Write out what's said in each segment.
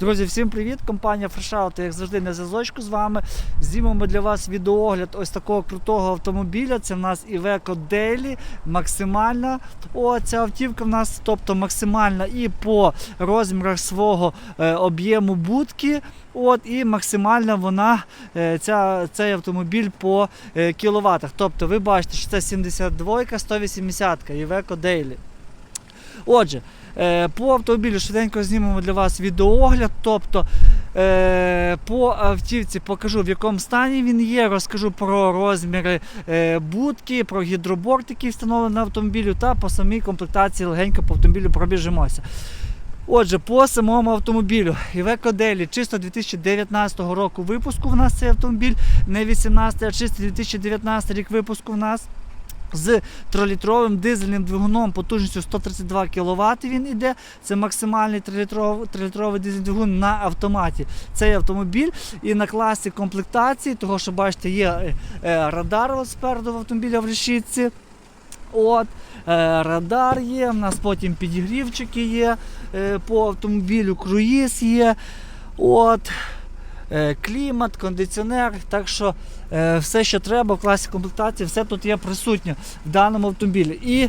Друзі, всім привіт! Компанія Фрешаут, як завжди, на зв'язочку з вами. Знімемо для вас відеоогляд ось такого крутого автомобіля. Це в нас Iveco Daily, максимальна. О, ця автівка в нас, тобто максимальна і по розмірах свого е, об'єму будки. От, і максимальна вона, е, ця, цей автомобіль по е, кіловатах. Тобто ви бачите, що це 72 180 Iveco Daily. Отже, по автомобілю швиденько знімемо для вас відеоогляд. Тобто е, по автівці покажу в якому стані він є, розкажу про розміри е, будки, про гідроборт, який встановлений на автомобілю, та по самій комплектації легенько по автомобілю пробіжимося. Отже, по самому автомобілю Daily, чисто 2019 року випуску в нас цей автомобіль, не 18, а чисто 2019 рік випуску в нас з 3-літровим дизельним двигуном потужністю 132 кВт він іде. Це максимальний 3-літровий, 3-літровий дизельний двигун на автоматі. Цей автомобіль і на класі комплектації, того що бачите, є е, е, радар спереду в автомобіля в решітці. От, е, радар є, в нас потім підігрівчики є по автомобілю, круїз є. От, клімат, кондиціонер. Так що е, все, що треба в класі комплектації, все тут є присутнє в даному автомобілі. І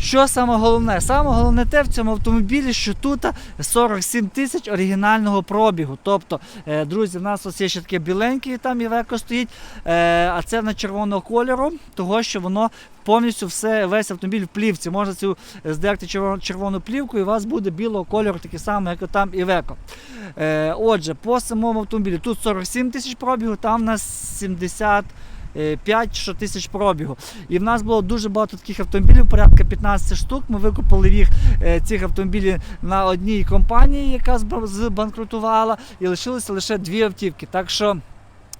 що саме головне? Саме головне те в цьому автомобілі, що тут 47 тисяч оригінального пробігу. Тобто, е, друзі, в нас ось є ще таке біленьке, там Івеко стоїть, е, а це на червоного кольору, того що воно повністю все, весь автомобіль в плівці. Можна цю е, здерти червону плівку, і у вас буде білого кольору, такий самий, як там Івеко. Е, отже, по самому автомобілі тут 47 тисяч пробігу, там в нас 70. 5 що тисяч пробігу. І в нас було дуже багато таких автомобілів, порядка 15 штук. Ми викупили їх е, цих автомобілів на одній компанії, яка зб- збанкрутувала, і лишилися лише дві автівки. Так що.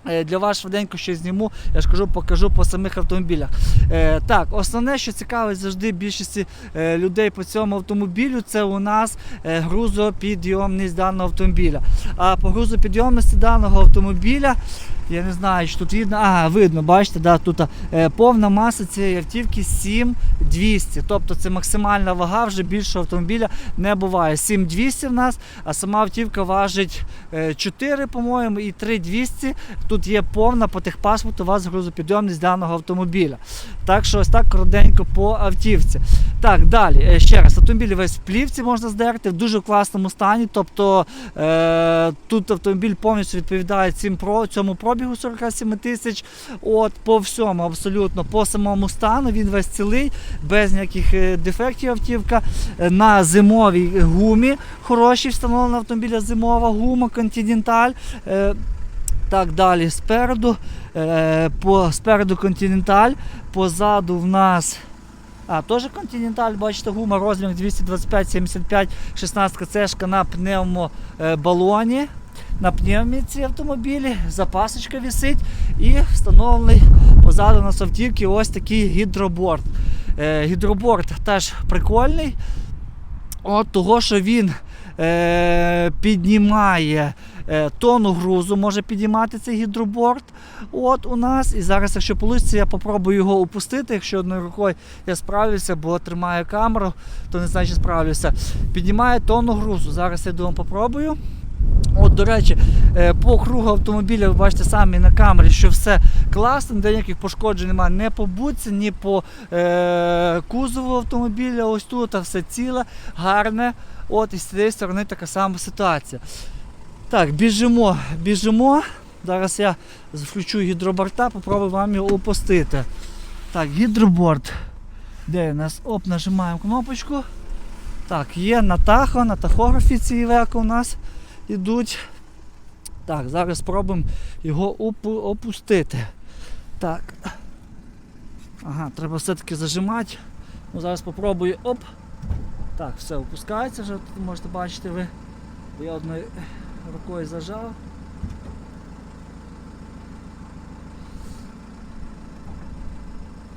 Е, Для вас швиденько ще зніму, я ж кажу, покажу по самих автомобілях. Е, так, основне, що цікавить завжди більшості е, людей по цьому автомобілю, це у нас грузопідйомність даного автомобіля. А по грузопідйомності даного автомобіля, я не знаю, чи тут видно. Ага, видно, бачите, да, тут е, повна маса цієї автівки 7200. Тобто це максимальна вага, вже більшого автомобіля не буває. 7200 в нас, а сама автівка важить е, 4, по-моєму, і 3200. Тут є повна по техпаспорту у вас грузопідйомність даного автомобіля. Так що ось так коротенько по автівці. Так, далі. е, Ще раз, автомобіль весь в плівці можна здерти в дуже класному стані. Тобто е, тут автомобіль повністю відповідає цим про, цьому пробігу 47 тисяч. От, по всьому, абсолютно, по самому стану він весь цілий, без ніяких е, дефектів автівка. Е, На зимовій гумі хорошій встановлена автомобіля зимова гума Continental. Е, так, далі спереду. По, спереду Continental, позаду в нас. А, теж Continental, бачите, гума розмір 225-75, 16 цешка на пневмобалоні. На пневміці автомобілі, запасочка висить і встановлений позаду на автівки ось такий гідроборд. Е, гідроборд теж прикольний. От того, що він е, піднімає е, тонну грузу, може піднімати цей гідроборд. От у нас. І зараз, якщо вийде, я попробую його опустити. Якщо одною рукою я справлюся, бо тримаю камеру, то не знаю, чи справлюся. Піднімає тонну грузу. Зараз я думаю, попробую. От, до речі, е, по кругу автомобіля ви бачите самі на камері, що все класно, ніде ніяких пошкоджень немає ні по будці, ні по е, кузову автомобіля. Ось тут а все ціле, гарне. От і з цієї сторони така сама ситуація. Так, біжимо, біжимо. Зараз я включу гідроборта, попробую вам його опустити. Так, гідроборд. Де у нас? Оп, нажимаємо кнопочку. Так, є на тахо, на тахографі ці веко у нас ідуть. Так, зараз спробуємо його опу- опустити. Так. Ага, треба все-таки зажимати. Ну, зараз спробую. Оп. Так, все, опускається вже, тут можете бачити ви. Я одною рукою зажав.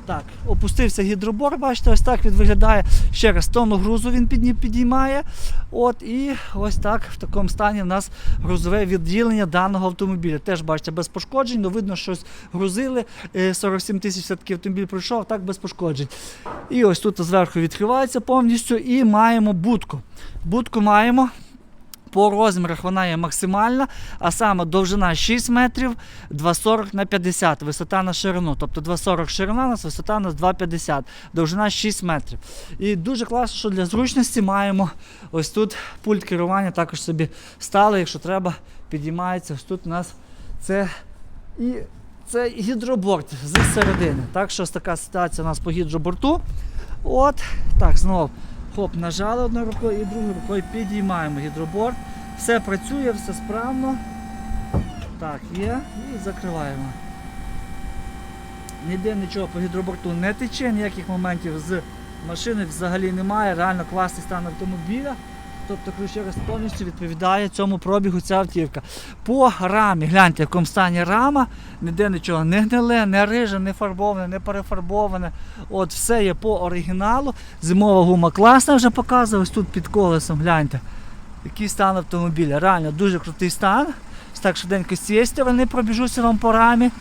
Так, опустився гідробор, бачите, ось так він виглядає. Ще раз тонну грузу він підіймає. От, і ось так в такому стані в нас грузове відділення даного автомобіля. Теж бачите, без пошкоджень, ну видно, щось грузили. Е, 47 тисяч все-таки автомобіль пройшов, так без пошкоджень. І ось тут зверху відкривається повністю і маємо будку. Будку маємо. По розмірах вона є максимальна, а саме довжина 6 метрів, 2,40 на 50, висота на ширину. Тобто 2,40 ширина, у нас висота у нас 2,50, довжина 6 метрів. І дуже класно, що для зручності маємо ось тут пульт керування, також собі стали, якщо треба, підіймається. Ось тут у нас це і це гідроборт з середини. Так що ось така ситуація у нас по гідроборту. От, так, знову хоп, нажали одною рукою і другою рукою підіймаємо гідроборт. Все працює, все справно. Так, є. І закриваємо. Ніде нічого по гідроборту не тече, ніяких моментів з машини взагалі немає. Реально класний стан автомобіля. Тобто, раз, повністю відповідає цьому пробігу ця автівка. По рамі, гляньте, в якому стані рама, ніде нічого не гниле, не риже, не фарбоване, не перефарбоване. От все є по оригіналу. Зимова гума класна вже показує, ось тут під колесом, гляньте. Який стан автомобіля. Реально дуже крутий стан. Так швиденько з цієї сторони пробіжуся вам по рамі.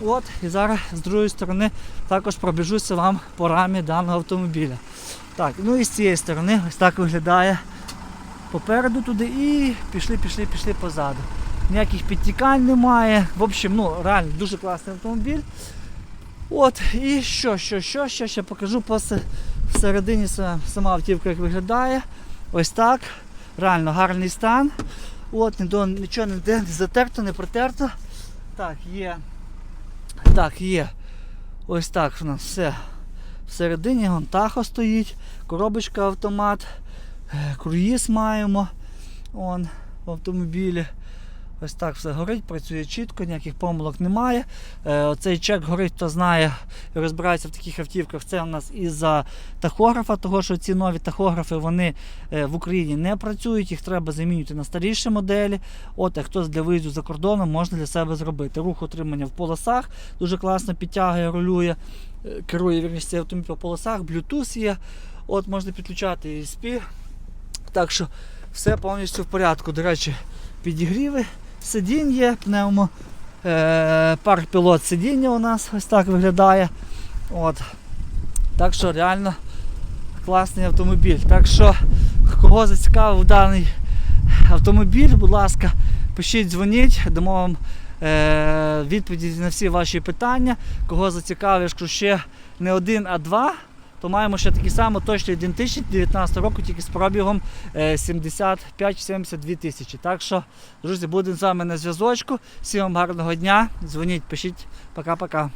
От, і зараз з другої сторони також пробіжуся вам по рамі даного автомобіля. Так, ну і з цієї сторони ось так виглядає попереду туди і пішли, пішли, пішли позаду. Ніяких підтікань немає. В общем, ну реально дуже класний автомобіль. От, і що, що, що, що ще покажу по всередині са- сама автівка як виглядає. Ось так. Реально гарний стан. От, нічого ніде не затерто, не протерто. Так, є. Так, є. Ось так у нас все. Всередині вон стоїть, коробочка автомат, круїз маємо он, в автомобілі. Ось так все горить, працює чітко, ніяких помилок немає. Е, Оцей чек горить, хто знає і розбирається в таких автівках. Це у нас із-за тахографа, того що ці нові тахографи вони е, в Україні не працюють, їх треба замінювати на старіші моделі. От, а хтось для виїзду за кордоном можна для себе зробити. Рух отримання в полосах дуже класно підтягує, рулює, е, керує вірніше цей автомобіль по полосах, Bluetooth є. От можна підключати ESP. Так що все повністю в порядку. До речі, підігріви, сидінь є, пневмо. Е, парк пілот сидіння у нас ось так виглядає. От. Так що реально класний автомобіль. Так що, кого зацікавив даний автомобіль, будь ласка, пишіть, дзвоніть, дамо вам е, відповіді на всі ваші питання. Кого зацікавив, якщо ще не один, а два, то маємо ще такі само точно ідентичні 19 року, тільки з пробігом е, 75-72 тисячі. Так що, друзі, будемо з вами на зв'язочку. Всім вам гарного дня. Дзвоніть, пишіть. Пока-пока.